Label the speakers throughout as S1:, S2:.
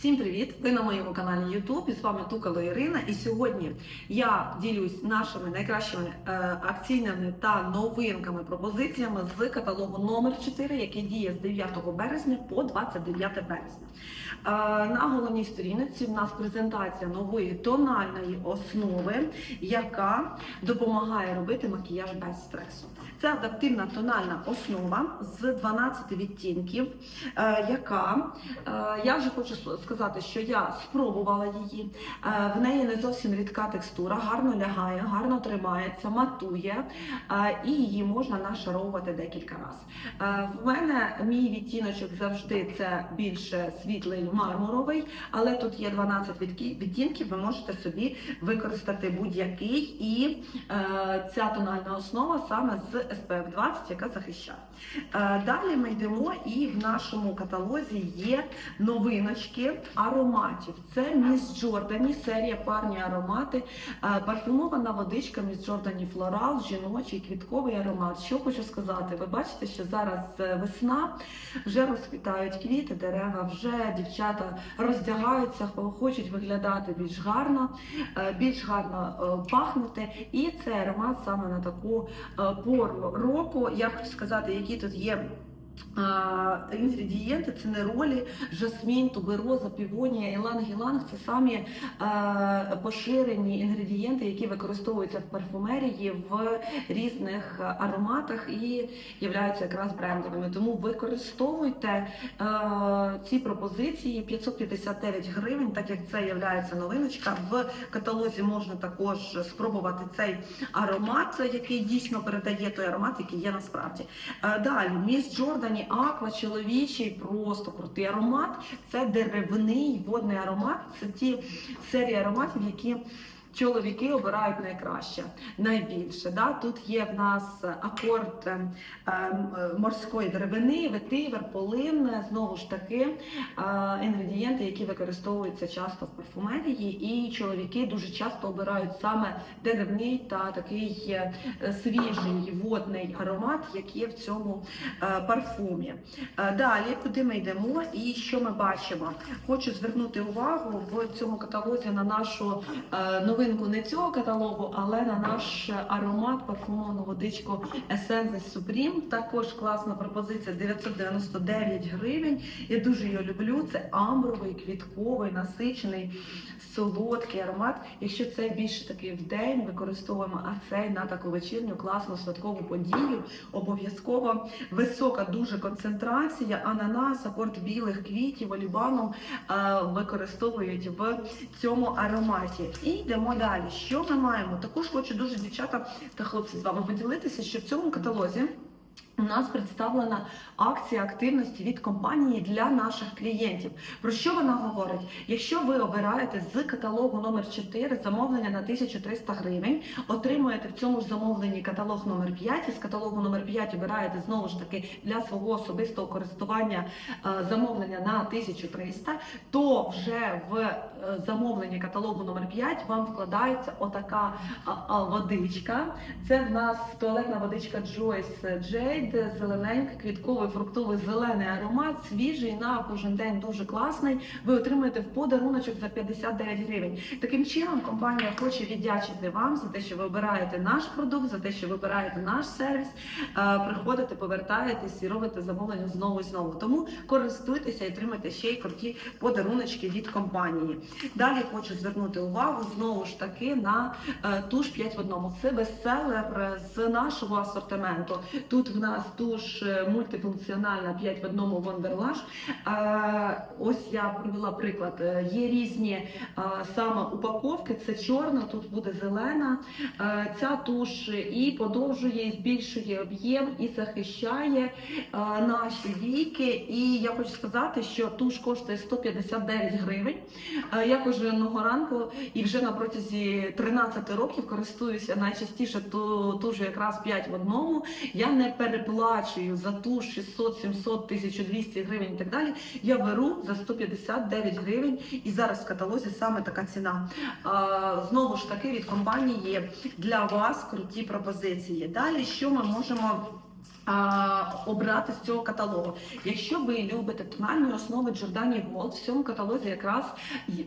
S1: Всім привіт! Ви на моєму каналі YouTube і з вами Тукало Ірина. І сьогодні я ділюсь нашими найкращими е, акційними та новинками пропозиціями з каталогу номер 4 який діє з 9 березня по 29 березня. Е, на головній сторінці в нас презентація нової тональної основи, яка допомагає робити макіяж без стресу. Це адаптивна тональна основа з 12 відтінків, е, яка я вже хочу сказати, що я спробувала її. Е, В неї не зовсім рідка текстура, гарно лягає, гарно тримається, матує, е, і її можна нашаровувати декілька разів. В мене мій відтіночок завжди це більше світлий мармуровий, але тут є 12 відтінків. Ви можете собі використати будь-який, і е, ця тональна основа саме з SPF 20, яка захищає. Е, Далі ми йдемо, і в нашому каталозі є новиночки ароматів. Це Міс Джордані, серія парні аромати, е, парфюмована водичка Міс Джордані Флорал, жіночий квітковий аромат. Що хочу сказати? Ви бачите, що зараз е, весна, вже розквітають квіти, дерева, вже дівчата роздягаються, хочуть виглядати більш гарно, е, більш гарно пахнути. І цей аромат саме на таку пору року. Я хочу сказати, які тут є. Інгредієнти це не ролі, жасмін, тубероза, півонія, іланг-іланг це самі поширені інгредієнти, які використовуються в парфумерії в різних ароматах і являються якраз брендовими. Тому використовуйте ці пропозиції 559 гривень, так як це є новиночка. В каталозі можна також спробувати цей аромат, який дійсно передає той аромат, який є насправді. Далі міс Джордані Аква, чоловічий, просто крутий аромат. Це деревний водний аромат. Це ті серії ароматів, які. Чоловіки обирають найкраще, найбільше. Да? Тут є в нас акорд е, морської деревини, ветивер, полин, знову ж таки е, інгредієнти, які використовуються часто в парфумерії, і чоловіки дуже часто обирають саме деревний та такий е, свіжий водний аромат, як є в цьому е, парфумі. Е, Далі, куди ми йдемо і що ми бачимо? Хочу звернути увагу в цьому каталозі на нашу е, новинку не цього каталогу, але на наш аромат парфумовану водичку Essence Supreme. Також класна пропозиція 999 гривень. Я дуже її люблю. Це амбровий, квітковий, насичений, солодкий аромат. Якщо це більше такий в день, використовуємо а цей на таку вечірню класну святкову подію. Обов'язково висока дуже концентрація, ананас, акорд білих квітів, олібаном е, використовують в цьому ароматі. І йдемо далі. Що ми маємо? Також хочу дуже дівчата та хлопці з вами поділитися, що в цьому каталозі. У нас представлена акція активності від компанії для наших клієнтів. Про що вона говорить? Якщо ви обираєте з каталогу номер 4 замовлення на 1300 гривень, отримуєте в цьому ж замовленні каталог номер 5 і з каталогу номер 5 обираєте знову ж таки для свого особистого користування е, замовлення на 1300, то вже в е, замовленні каталогу номер 5 вам вкладається отака водичка. Це в нас туалетна водичка Joyce Jade, зелененька, квітковий, фруктовий, зелений аромат, свіжий на кожен день дуже класний. Ви отримуєте в подаруночок за 59 гривень. Таким чином, компанія хоче віддячити вам за те, що ви обираєте наш продукт, за те, що ви обираєте наш сервіс, е, приходите, повертаєтесь і робите замовлення знову і знову. Тому користуйтеся і отримайте ще й круті подаруночки від компанії. Далі хочу звернути увагу знову ж таки на е, туш 5 в одному. Це бестселер з нашого асортименту. Тут в нас туш е, мультифункціональна 5 в одному. Е, Ось я привела приклад. Е, Є різні е, саме упаковки. Це чорна, тут буде зелена. Ця туш і подовжує, і збільшує об'єм, і захищає наші віки. І я хочу сказати, що туш коштує 159 гривень. Я кожного ранку і вже на протязі 13 років користуюся найчастіше ту, тужу якраз 5 в одному. Я не переплачую за ту 600, 700, 1200 гривень і так далі. Я беру за 159 гривень, і зараз в каталозі саме така ціна. Знову ж таки від компанії є для вас круті пропозиції. Далі що ми можемо обрати з цього каталогу. Якщо ви любите тональні основи Giordani Gold, в цьому каталозі якраз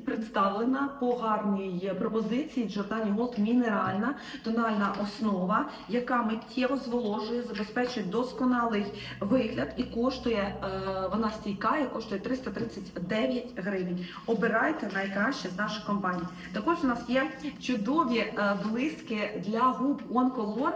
S1: представлена по гарній пропозиції Giordani Gold мінеральна тональна основа, яка миттєво зволожує, забезпечує досконалий вигляд і коштує е, вона стійка і коштує 339 гривень. Обирайте найкраще з наших компаній. Також у нас є чудові е, блиски для губ OnColor.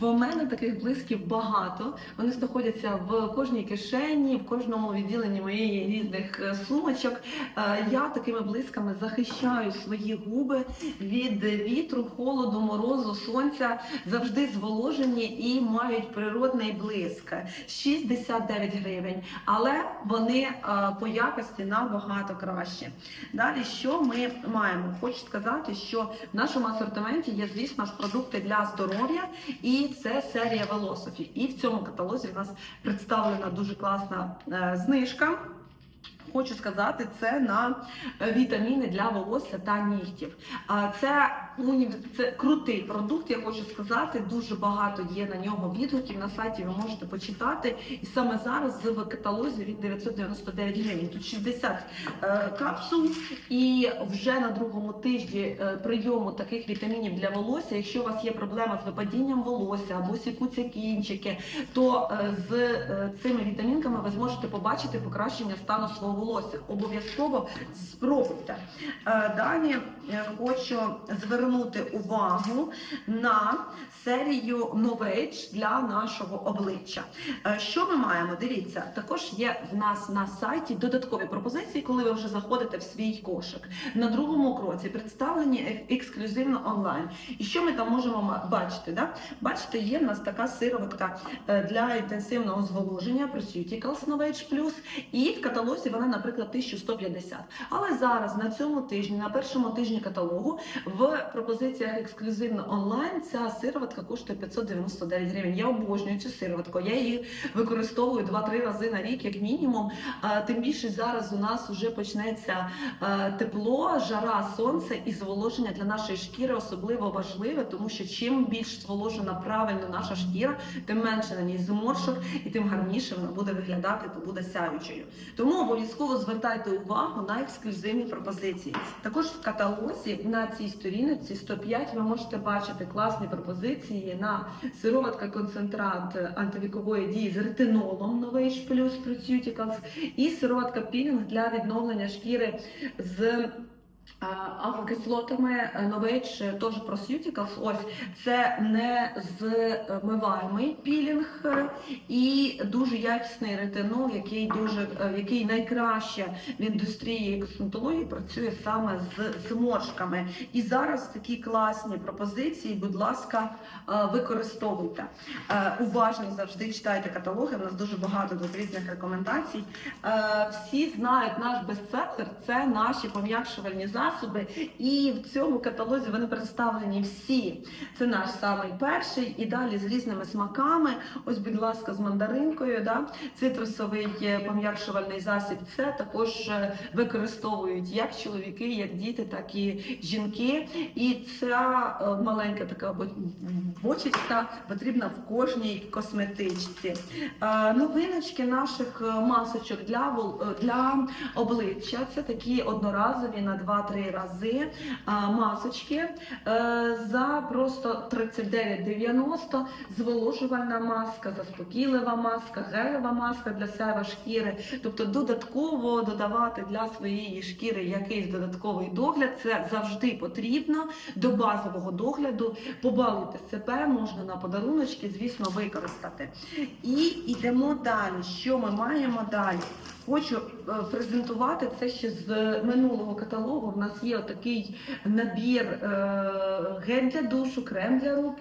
S1: В мене таких блисків багато. Вони знаходяться в кожній кишені, в кожному відділенні моєї різних е, сумочок. Е, Я такими блисками захищаю свої губи від вітру, холоду, морозу, сонця, завжди зволожені і мають природний блиск. 69 гривень, але вони е, по якості набагато краще. Далі, що ми маємо? Хочу сказати, що в нашому асортименті є, звісно ж, продукти для здоров'я, і це серія Velosophy. І в цьому каталозі в нас представлена дуже класна е, знижка. Хочу сказати, це на е, вітаміни для волосся та нігтів. Це це крутий продукт. Я хочу сказати. Дуже багато є на нього відгуків. На сайті ви можете почитати. І саме зараз в каталозі він 999 гривень. Тут 60 е, капсул, і вже на другому тижні е, прийому таких вітамінів для волосся. Якщо у вас є проблема з випадінням волосся або сікуться кінчики, то з цими вітамінками ви зможете побачити покращення стану свого волосся. Обов'язково спробуйте. Е, Далі е, хочу звернути увагу на серію Novage для нашого обличчя. Е, Що ми маємо? Дивіться, також є в нас на сайті додаткові пропозиції, коли ви вже заходите в свій кошик. На другому кроці представлені ексклюзивно онлайн. І що ми там можемо бачити? Да? Бачите, є в нас така сироватка для інтенсивного зволоження Prosuticals Novage Plus, і в каталозі вона, наприклад, 1150. Але зараз на цьому тижні, на першому тижні каталогу, в пропозиціях ексклюзивно онлайн ця сироватка коштує 599 гривень. Я обожнюю цю сироватку. Я її використовую 2-3 рази на рік, як мінімум. Тим більше зараз у нас вже почнеться е, тепло, жара, сонце і зволоження для нашої шкіри особливо важливе, тому що чим більш зволожена правильно наша шкіра, тим менше на ній зморшок і тим гарніше вона буде виглядати, то буде сяючою. Тому обов'язково звертайте увагу на ексклюзивні пропозиції. Також в каталозі на цій сторінці 105 ви можете бачити класні пропозиції на сироватка концентрат антивікової дії з ретинолом новий шплюс Procuticals і сироватка пілінг для відновлення шкіри з а, Амфокислотами Novage теж Procuticals. Ось це не змиваємий пілінг е, і дуже якісний ретинол, який дуже е, який найкраще в індустрії косметології працює саме з зморшками. І зараз такі класні пропозиції. Будь ласка, е, використовуйте. Е, Уважно завжди читайте каталоги. У нас дуже багато тут різних рекомендацій. Е, Всі знають наш бестселер це наші пом'якшувальні засоби. І в цьому каталозі вони представлені всі. Це наш самий перший, і далі з різними смаками. Ось, будь ласка, з мандаринкою. Да? Цитрусовий е, пом'якшувальний засіб. Це також е, використовують як чоловіки, як діти, так і жінки. І ця е, маленька така бочечка потрібна в кожній косметичці. Новиночки наших масочок для для обличчя. Це такі одноразові на 2-3 рази масочки е, за просто 39,90 зволожувальна маска, заспокійлива маска, гелева маска для сяйва шкіри. Тобто додатково додавати для своєї шкіри якийсь додатковий догляд. Це завжди потрібно до базового догляду. Побалуйте себе, можна на подаруночки, звісно, використати. І йдемо далі. Що ми маємо далі? Хочу е, презентувати це ще з минулого каталогу. У нас є такий набір е, гель для душу, крем для рук,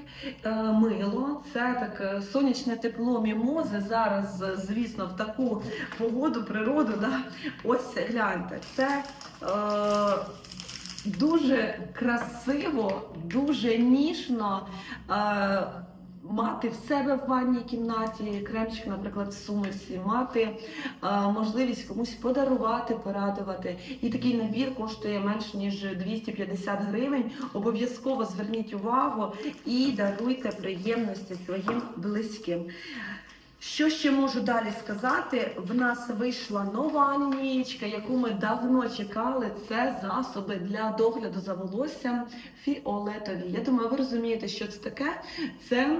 S1: е, мило. Це таке сонячне тепло мімози. Зараз, звісно, в таку погоду, природу. Да? Ось гляньте, це. Дуже красиво, дуже ніжно мати в себе в ванній кімнаті кремчик, наприклад, в сумочці, мати е, можливість комусь подарувати, порадувати. І такий набір коштує менш ніж 250 гривень. Обов'язково зверніть увагу і даруйте приємності своїм близьким. Що ще можу далі сказати? В нас вийшла нова лінійка, яку ми давно чекали. Це засоби для догляду за волоссям фіолетові. Я думаю, ви розумієте, що це таке. Це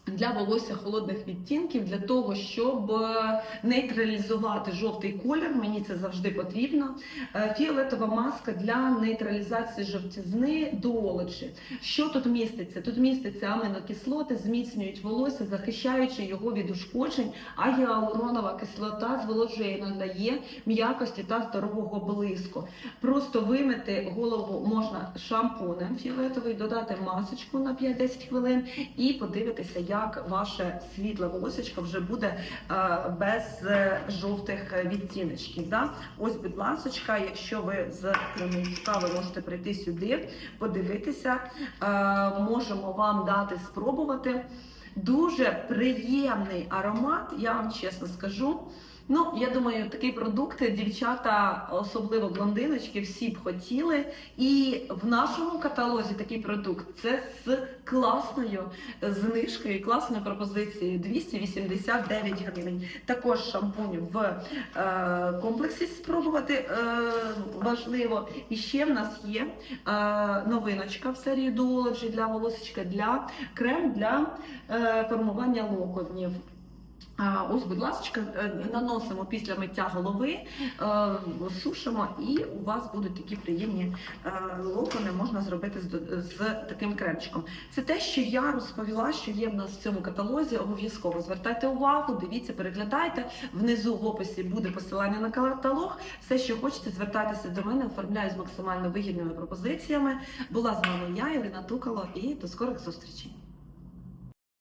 S1: для волосся холодних відтінків, для того, щоб е, нейтралізувати жовтий колір, мені це завжди потрібно. Е, Фіолетова маска для нейтралізації жовтізни дуоледжі. Що тут міститься? Тут міститься аминокислоти, зміцнюють волосся, захищаючи його від ушкоджень, а гіалуронова кислота зволожує і надає м'якості та здорового блиску. Просто вимити голову можна шампунем фіолетовий, додати масочку на 5-10 хвилин і подивитися, як ваше світле волосечко вже буде е, без е, жовтих відтіночків. Да? Ось, будь ласочка, якщо ви з Кременчука, ви можете прийти сюди, подивитися, е, можемо вам дати спробувати. Дуже приємний аромат, я вам чесно скажу. Ну, я думаю, такий продукт дівчата, особливо блондиночки, всі б хотіли. І в нашому каталозі такий продукт це з класною знижкою, класною пропозицією 289 гривень. Також шампунь в е, комплексі спробувати е, важливо. І ще в нас є е, новиночка в серії Duology для волосечка, для крем для е, формування локонів. Ось, будь ласка, наносимо після миття голови, е, сушимо, і у вас будуть такі приємні е, локони, можна зробити з таким кремчиком. Це те, що я розповіла, що є в нас в цьому каталозі. Обов'язково звертайте увагу, дивіться, переглядайте. Внизу в описі буде посилання на каталог. Все, що хочете, звертайтеся до мене, оформляю з максимально вигідними пропозиціями. Була з вами я, Ірина Тукало, і до скорих зустрічей.